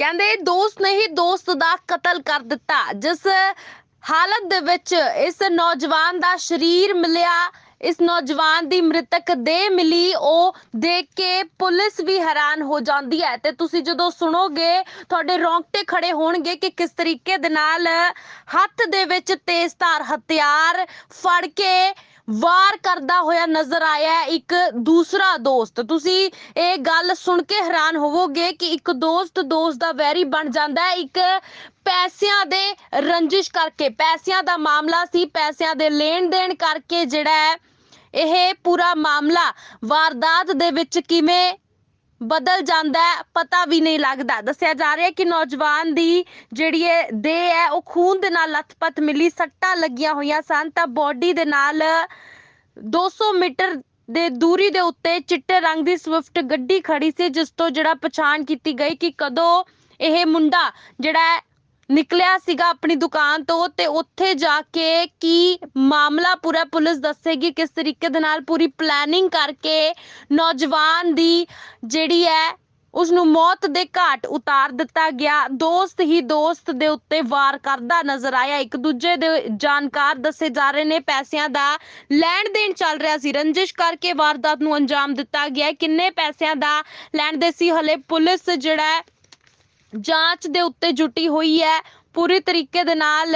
ਕਹਿੰਦੇ ਦੋਸਤ ਨੇ ਦੋਸਤ ਦਾ ਕਤਲ ਕਰ ਦਿੱਤਾ, ਜਿਸ ਹਾਲਤ ਦੇ ਵਿੱਚ ਇਸ ਨੌਜਵਾਨ ਦਾ ਸਰੀਰ ਮਿਲਿਆ, ਇਸ ਨੌਜਵਾਨ ਦੀ ਮ੍ਰਿਤਕ ਦੇਹ ਮਿਲੀ, ਉਹ ਦੇਖ ਕੇ ਪੁਲਿਸ ਵੀ ਹੈਰਾਨ ਹੋ ਜਾਂਦੀ ਹੈ। ਤੇ ਤੁਸੀਂ ਜਦੋਂ ਸੁਣੋਗੇ, ਤੁਹਾਡੇ ਰੌਂਗਟੇ ਖੜੇ ਹੋਣਗੇ ਕਿ ਕਿਸ ਤਰੀਕੇ ਦੇ ਨਾਲ ਹੱਥ ਦੇ ਵਿੱਚ ਤੇਜ਼ਧਾਰ ਹਥਿਆਰ ਫੜ ਕੇ ਵਾਰ ਕਰਦਾ ਹੋਇਆ ਨਜ਼ਰ ਆਇਆ ਹੈ ਇੱਕ ਦੂਸਰਾ ਦੋਸਤ। ਤੁਸੀਂ ਇਹ ਗੱਲ ਸੁਣ ਕੇ ਹੈਰਾਨ ਹੋਵੋਗੇ ਕਿ ਇੱਕ ਦੋਸਤ ਦੋਸਤ ਦਾ ਵੈਰੀ ਬਣ ਜਾਂਦਾ ਹੈ। ਇੱਕ ਪੈਸਿਆਂ ਦੇ ਰੰਜਿਸ਼ ਕਰਕੇ, ਪੈਸਿਆਂ ਦਾ ਮਾਮਲਾ ਸੀ, ਪੈਸਿਆਂ ਦੇ ਲੈਣ ਦੇਣ ਕਰਕੇ ਜਿਹੜਾ ਹੈ, ਇਹ ਪੂਰਾ ਮਾਮਲਾ। ਵਾਰਦਾਤ ਦੇ ਵਿੱਚ ਕਿਵੇਂ ਬਦਲ ਜਾਂਦਾ ਹੈ, ਪਤਾ ਵੀ ਨਹੀਂ ਲੱਗਦਾ। ਦੱਸਿਆ ਜਾ ਰਿਹਾ ਕਿ ਨੌਜਵਾਨ ਦੀ ਜਿਹੜੀ ਇਹ ਦੇਹ ਹੈ, ਉਹ ਖੂਨ ਦੇ ਨਾਲ ਲੱਥਪੱਥ ਮਿਲੀ, ਸੱਟਾਂ ਲੱਗੀਆਂ ਹੋਈਆਂ ਸਨ, ਤਾਂ ਬੋਡੀ ਦੇ ਨਾਲ 200 ਮੀਟਰ ਦੇ ਦੂਰੀ ਦੇ ਉੱਤੇ ਚਿੱਟੇ ਰੰਗ ਦੀ ਸਵਿਫਟ ਗੱਡੀ ਖੜੀ ਸੀ, ਜਿਸ ਤੋਂ ਜਿਹੜਾ ਪਛਾਣ ਕੀਤੀ ਗਈ ਕਿ ਕਦੋਂ ਇਹ ਮੁੰਡਾ ਜਿਹੜਾ ਨਿਕਲਿਆ ਸੀਗਾ ਆਪਣੀ ਦੁਕਾਨ ਤੋਂ ਤੇ ਉੱਥੇ ਜਾ ਕੇ ਕੀ ਮਾਮਲਾ ਪੂਰਾ ਪੁਲਿਸ ਦੱਸੇਗੀ, ਕਿਸ ਤਰੀਕੇ ਦੇ ਨਾਲ ਪੂਰੀ ਪਲੈਨਿੰਗ ਕਰਕੇ ਨੌਜਵਾਨ ਦੀ ਜਿਹੜੀ ਹੈ ਉਸ ਨੂੰ ਮੌਤ ਦੇ ਘਾਟ ਉਤਾਰ ਦਿੱਤਾ ਗਿਆ। ਦੋਸਤ ਹੀ ਦੋਸਤ ਦੇ ਉੱਤੇ ਵਾਰ ਕਰਦਾ ਨਜ਼ਰ ਆਇਆ। ਇੱਕ ਦੂਜੇ ਦੇ ਜਾਣਕਾਰ ਦੱਸੇ ਜਾ ਰਹੇ ਨੇ, ਪੈਸਿਆਂ ਦਾ ਲੈਣ ਦੇਣ ਚੱਲ ਰਿਹਾ ਸੀ। ਰੰਜਿਸ਼ ਕਰਕੇ ਵਾਰਦਾਤ ਨੂੰ ਅੰਜਾਮ ਦਿੱਤਾ ਗਿਆ। ਕਿੰਨੇ ਪੈਸਿਆਂ ਦਾ ਲੈਣ ਦੇ ਸੀ, ਹਲੇ ਪੁਲਿਸ ਜਿਹੜਾ ਜਾਂਚ ਦੇ ਉੱਤੇ ਜੁਟੀ ਹੋਈ ਹੈ। ਪੂਰੀ ਤਰੀਕੇ ਦੇ ਨਾਲ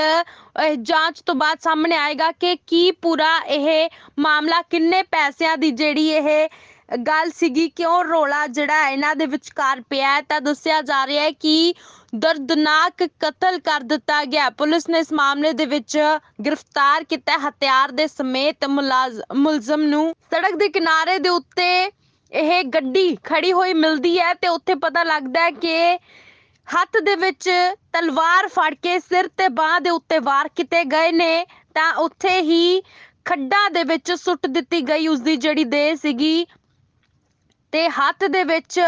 ਜਾਂਚ ਤੋਂ ਬਾਅਦ ਸਾਹਮਣੇ ਆਏਗਾ ਕਿ ਕੀ ਪੂਰਾ ਇਹ ਮਾਮਲਾ, ਕਿੰਨੇ ਪੈਸਿਆਂ ਦੀ ਜਿਹੜੀ ਇਹ ਗੱਲ ਸੀਗੀ, ਕਿਉਂ ਰੋਲਾ ਜਿਹੜਾ ਇਹਨਾਂ ਦੇ ਵਿਚਕਾਰ ਪਿਆ ਤਾਂ ਦੱਸਿਆ ਜਾ ਰਿਹਾ ਹੈ ਕਿ ਦਰਦਨਾਕ ਕਤਲ ਕਰ ਦਿੱਤਾ ਗਿਆ। ਪੁਲਿਸ ਨੇ ਇਸ ਮਾਮਲੇ ਦੇ ਵਿੱਚ ਗ੍ਰਿਫਤਾਰ ਕੀਤਾ ਹਥਿਆਰ ਦੇ ਸਮੇਤ ਮੁਲਾਜ਼- ਮੁਲਜ਼ਮ ਨੂੰ ਸੜਕ ਦੇ ਕਿਨਾਰੇ ਦੇ ਉੱਤੇ ਇਹ ਗੱਡੀ ਖੜੀ ਹੋਈ ਮਿਲਦੀ ਹੈ ਤੇ ਉੱਥੇ ਪਤਾ ਲੱਗਦਾ ਹੈ ਕਿ ਹੱਥ ਦੇ ਵਿੱਚ ਤਲਵਾਰ ਫੜ ਕੇ ਸਿਰ ਤੇ ਬਾਹ ਦੇ ਉੱਤੇ ਵਾਰ ਕੀਤੇ ਗਏ ਨੇ, ਤਾਂ ਉੱਥੇ ਹੀ ਖੱਡਾ ਦੇ ਵਿੱਚ ਸੁੱਟ ਦਿੱਤੀ ਗਈ ਉਸ ਦੀ ਜਿਹੜੀ ਦੇਹ ਸੀਗੀ ਤੇ ਹੱਥ ਦੇ ਵਿੱਚ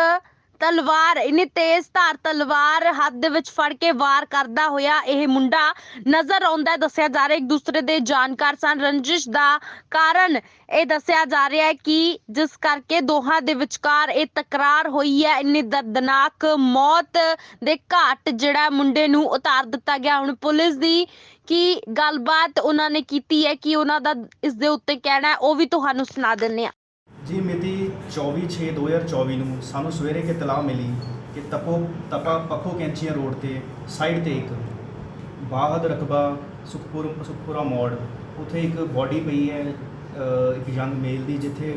ਤਲਵਾਰ, ਇਨੀ ਤੇਜ਼ ਧਾਰ ਤਲਵਾਰ ਹੱਥ ਦੇ ਵਿੱਚ ਫੜ ਕੇ ਵਾਰ ਕਰਦਾ ਹੋਇਆ ਇਹ ਮੁੰਡਾ ਨਜ਼ਰ ਆਉਂਦਾ ਦੱਸਿਆ ਜਾ ਰਿਹਾ ਇੱਕ ਦੂਸਰੇ ਦੇ ਜਾਣਕਾਰ ਸਨ। ਰੰਜਿਸ਼ ਦਾ ਕਾਰਨ ਇਹ ਦੱਸਿਆ ਜਾ ਰਿਹਾ ਹੈ ਕਿ ਜਿਸ ਕਰਕੇ ਦੋਹਾਂ ਦੇ ਵਿਚਕਾਰ ਇਹ ਤਕਰਾਰ ਹੋਈ ਹੈ, ਇੰਨੀ ਦਰਦਨਾਕ ਮੌਤ ਦੇ ਘਾਟ ਜਿਹੜਾ ਮੁੰਡੇ ਨੂੰ ਉਤਾਰ ਦਿੱਤਾ ਗਿਆ। ਹੁਣ ਪੁਲਿਸ ਦੀ ਕੀ ਗੱਲਬਾਤ ਉਹਨਾਂ ਨੇ ਕੀਤੀ ਹੈ, ਕਿ ਉਹਨਾਂ ਦਾ ਇਸ ਦੇ ਉੱਤੇ ਕਹਿਣਾ ਉਹ ਵੀ ਤੁਹਾਨੂੰ ਸੁਣਾ ਦਿੰਨੇ ਆ ਜੀ ਮਿਤੀ 24/6/2024 ਨੂੰ ਸਾਨੂੰ ਸਵੇਰੇ ਕਿ ਤਲਾਹ ਮਿਲੀ ਕਿ ਤਪੋ ਤਪਾ ਪੱਖੋ ਕੈਂਚੀਆਂ ਰੋਡ ਤੇ ਸਾਈਡ ਤੇ ਇੱਕ ਬਾਹਦ ਰਕਬਾ ਸੁਖਪੁਰ ਸੁਖਪੁਰਾ ਮੋੜ, ਉੱਥੇ ਇੱਕ ਬੋਡੀ ਪਈ ਹੈ ਇੱਕ ਯੰਗ ਮੇਲ ਦੀ ਜਿੱਥੇ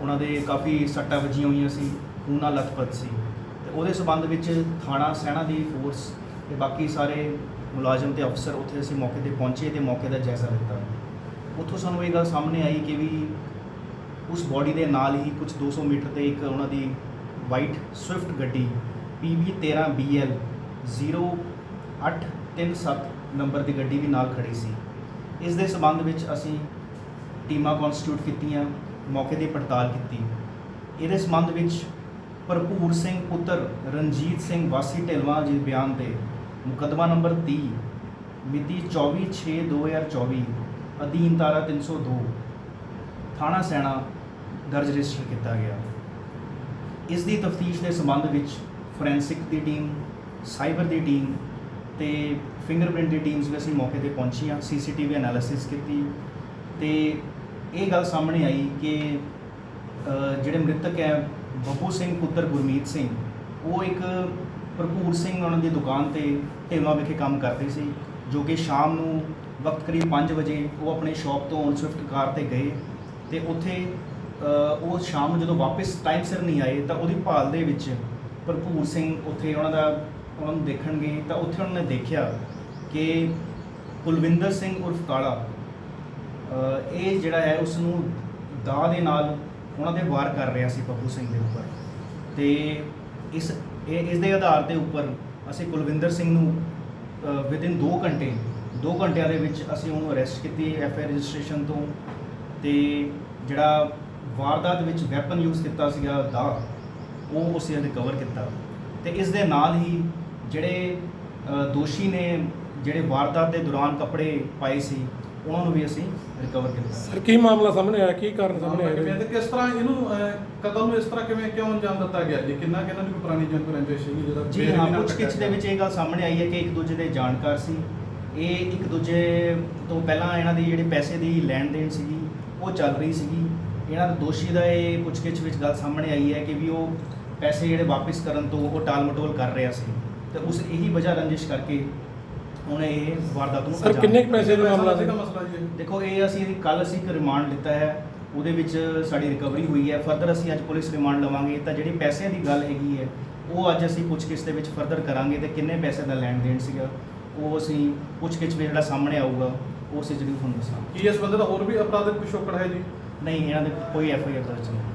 ਉਹਨਾਂ ਦੇ ਕਾਫੀ ਸੱਟਾਂ ਵੱਜੀਆਂ ਹੋਈਆਂ ਸੀ, ਖੂਨ ਨਾਲ ਸੀ। ਤੇ ਉਹਦੇ ਸਬੰਧ ਵਿੱਚ ਥਾਣਾ ਸੈਨਾ ਦੀ ਫੋਰਸ ਤੇ ਬਾਕੀ ਸਾਰੇ ਮੁਲਾਜ਼ਮ ਤੇ ਅਫਸਰ ਉੱਥੇ ਅਸੀਂ ਮੌਕੇ ਤੇ ਪਹੁੰਚੇ ਤੇ ਮੌਕੇ ਦਾ ਜਾਇਜ਼ਾ ਲਿੱਤਾ। ਉੱਥੋਂ ਸਾਨੂੰ ਇਹ ਗੱਲ ਸਾਹਮਣੇ ਆਈ ਕਿ ਵੀ ਉਸ ਬੋਡੀ ਦੇ ਨਾਲ ਹੀ ਕੁਝ 200 ਮੀਟਰ ਤੇ ਇੱਕ ਉਹਨਾਂ ਦੀ ਵਾਈਟ ਸਵਿਫਟ ਗੱਡੀ PB 13 BL 0837 ਨੰਬਰ ਦੀ ਗੱਡੀ ਵੀ ਨਾਲ ਖੜੀ ਸੀ। ਇਸ ਦੇ ਸਬੰਧ ਵਿੱਚ ਅਸੀਂ ਟੀਮਾਂ ਕਨਸਟੀਟਿਊਟ ਕੀਤੀਆਂ, ਮੌਕੇ ਦੀ ਪੜਤਾਲ ਕੀਤੀ। ਇਹਦੇ ਸਬੰਧ ਵਿੱਚ ਭਰਪੂਰ ਸਿੰਘ ਪੁੱਤਰ ਰਣਜੀਤ ਸਿੰਘ ਵਾਸੀ ਢਿਲਵਾਂ ਜੀ ਬਿਆਨ ਤੇ ਮੁਕੱਦਮਾ ਨੰਬਰ 30 ਮਿਤੀ 24/6/2024 ਅਧੀਨ ਧਾਰਾ 302 ਥਾਣਾ ਸੈਣਾ ਦਰਜ ਰਜਿਸਟਰ ਕੀਤਾ ਗਿਆ। ਇਸ ਦੀ ਤਫਤੀਸ਼ ਦੇ ਸੰਬੰਧ ਵਿੱਚ ਫੋਰੈਂਸਿਕ ਦੀ ਟੀਮ, ਸਾਈਬਰ ਦੀ ਟੀਮ ਤੇ ਫਿੰਗਰਪ੍ਰਿੰਟ ਦੀ ਟੀਮਸ ਵੀ ਅਸੀਂ ਮੌਕੇ ਤੇ ਪਹੁੰਚੀਆਂ, ਸੀਸੀਟੀਵੀ ਐਨਾਲਿਸਿਸ ਕੀਤੀ ਤੇ ਇਹ ਗੱਲ ਸਾਹਮਣੇ ਆਈ ਕਿ ਜਿਹੜੇ ਮ੍ਰਿਤਕ ਹੈ, ਬੱਬੂ ਸਿੰਘ ਪੁੱਤਰ ਗੁਰਮੀਤ ਸਿੰਘ, ਉਹ ਇੱਕ ਭਰਪੂਰ ਸਿੰਘ ਉਹਨਾਂ ਦੀ ਦੁਕਾਨ ਤੇ ਢੇਮਾ ਵਿਖੇ ਕੰਮ ਕਰਦੇ ਸੀ, ਜੋ ਕਿ ਸ਼ਾਮ ਨੂੰ ਵਕਤ ਕਰੀਬ 5 ਵਜੇ ਉਹ ਆਪਣੀ ਸ਼ਾਪ ਤੋਂ ਔਨ ਸਵਿਫਟ ਕਾਰ ਤੇ ਗਏ ਤੇ ਉੱਥੇ ਉਹ ਸ਼ਾਮ ਨੂੰ ਜਦੋਂ ਵਾਪਸ ਟਾਈਮ ਸਿਰ ਨਹੀਂ ਆਏ ਤਾਂ ਉਹਦੀ ਭਾਲ ਦੇ ਵਿੱਚ ਭਰਪੂਰ ਸਿੰਘ ਉੱਥੇ ਉਹਨਾਂ ਦਾ, ਉਹਨਾਂ ਨੂੰ ਦੇਖਣ ਗਏ ਤਾਂ ਉੱਥੇ ਉਹਨਾਂ ਨੇ ਦੇਖਿਆ ਕਿ ਕੁਲਵਿੰਦਰ ਸਿੰਘ ਉਰਫ ਕਾਲਾ ਇਹ ਜਿਹੜਾ ਹੈ ਉਸ ਨੂੰ ਦਾ ਦੇ ਨਾਲ ਉਹਨਾਂ ਦੇ ਵਾਰ ਕਰ ਰਿਹਾ ਸੀ ਬੱਬੂ ਸਿੰਘ ਦੇ ਉੱਪਰ। ਤੇ ਇਸ, ਇਹ, ਇਸ ਦੇ ਆਧਾਰ ਦੇ ਉੱਪਰ ਅਸੀਂ ਕੁਲਵਿੰਦਰ ਸਿੰਘ ਨੂੰ ਵਿਦਿਨ 2 ਘੰਟੇ 2 ਘੰਟਿਆਂ ਦੇ ਵਿੱਚ ਅਸੀਂ ਉਹਨੂੰ ਅਰੈਸਟ ਕੀਤੀ ਐਫ ਆਈ ਰਜਿਸਟ੍ਰੇਸ਼ਨ ਤੋਂ। ਤੇ ਜਿਹੜਾ ਵਾਰਦਾਤ ਵਿੱਚ ਵੈਪਨ ਯੂਜ਼ ਕੀਤਾ ਸੀਗਾ ਦਾ ਉਹ ਉਸੇ ਰਿਕਵਰ ਕੀਤਾ। ਤੇ ਇਸ ਦੇ ਨਾਲ ਹੀ ਜਿਹੜੇ ਦੋਸ਼ੀ ਨੇ ਜਿਹੜੇ ਵਾਰਦਾਤ ਦੇ ਦੌਰਾਨ ਕੱਪੜੇ ਪਾਏ ਸੀ ਉਹਨਾਂ ਨੂੰ ਵੀ ਅਸੀਂ ਰਿਕਵਰ ਕੀਤਾ। ਸਰ ਕੀ ਮਾਮਲਾ ਸਾਹਮਣੇ ਆਇਆ? ਕੀ ਕਾਰਨ ਸਾਹਮਣੇ ਆਇਆ? ਤੇ ਕਿਸ ਤਰ੍ਹਾਂ ਇਹਨੂੰ ਕਤਲ ਨੂੰ ਇਸ ਤਰ੍ਹਾਂ ਕਿਵੇਂ ਕਿਉਂ ਅੰਜਾਮ ਦਿੱਤਾ ਗਿਆ ਜੀ? ਕਿੰਨਾ ਕਿੰਨਾ ਦੀ ਕੋਈ ਪੁਰਾਣੀ ਜਨਮ ਰੰਜਿਸ਼ ਸੀਗੀ ਜਿਹੜਾ ਜੀ ਹਾਂ ਪੁੱਛ ਗਿੱਛ ਦੇ ਵਿੱਚ ਇਹ ਗੱਲ ਸਾਹਮਣੇ ਆਈ ਹੈ ਕਿ ਇੱਕ ਦੂਜੇ ਦੇ ਜਾਣਕਾਰ ਸੀ। ਇਹ ਇੱਕ ਦੂਜੇ ਤੋਂ ਪਹਿਲਾਂ ਇਹਨਾਂ ਦੀ ਜਿਹੜੇ ਪੈਸੇ ਦੀ ਲੈਣ ਦੇਣ ਸੀਗੀ ਉਹ ਚੱਲ ਰਹੀ ਸੀਗੀ। ਇਹਨਾਂ ਦਾ ਦੋਸ਼ੀ ਦਾ ਇਹ ਪੁੱਛ ਗਿੱਛ ਵਿੱਚ ਗੱਲ ਸਾਹਮਣੇ ਆਈ ਹੈ ਕਿ ਵੀ ਉਹ ਪੈਸੇ ਜਿਹੜੇ ਵਾਪਸ ਕਰਨ ਤੋਂ ਉਹ ਟਾਲ ਮਟੋਲ ਕਰ ਰਿਹਾ ਸੀ। ਤੇ ਉਸ ਇਹੀ ਵਜ੍ਹਾ ਰੰਜਿਸ਼ ਕਰਕੇ ਉਹਨੇ ਇਹ ਵਾਰਦਾਤ ਨੂੰ ਸਰ ਅੰਜਾਮ ਕਿੰਨੇ ਕੁ। ਪੈਸੇ ਦਾ ਮਾਮਲਾ ਸੀ? ਮਸਲਾ ਜੀ ਇਹ? ਦੇਖੋ ਇਹ ਅਸੀਂ ਕੱਲ ਅਸੀਂ ਇੱਕ ਰਿਮਾਂਡ ਲਿੱਤਾ ਹੈ। ਉਹਦੇ ਵਿੱਚ ਸਾਡੀ ਰਿਕਵਰੀ ਹੋਈ ਹੈ। ਫਰਦਰ ਅਸੀਂ ਅੱਜ ਪੁਲਿਸ ਰਿਮਾਂਡ ਲਵਾਂਗੇ। ਤਾਂ ਜਿਹੜੀ ਪੈਸਿਆਂ ਦੀ ਗੱਲ ਹੈਗੀ ਹੈ ਉਹ ਅੱਜ ਅਸੀਂ ਪੁੱਛਗਿੱਛ ਦੇ ਵਿੱਚ ਫਰਦਰ ਕਰਾਂਗੇ ਤੇ ਕਿੰਨੇ ਪੈਸੇ ਦਾ ਲੈਣ ਦੇਣ ਸੀਗਾ ਉਹ ਅਸੀਂ ਪੁੱਛਗਿੱਛ ਵਿੱਚ ਜਿਹੜਾ ਸਾਹਮਣੇ ਆਊਗਾ ਉਹ ਅਸੀਂ ਜ਼ਰੂਰ ਤੁਹਾਨੂੰ ਦੱਸਾਂਗੇ। ਕੀ ਇਸ ਬੰਦੇ ਦਾ ਹੋਰ ਵੀ ਅਪਰਾਧਿਕ ਪਿਛੋਕੜ ਹੈ ਜੀ? ਨਹੀਂ ਇਹਨਾਂ ਦੇ ਕੋਈ ਐਫ ਆਈ ਆਰ ਦਰਜ ਨਹੀਂ।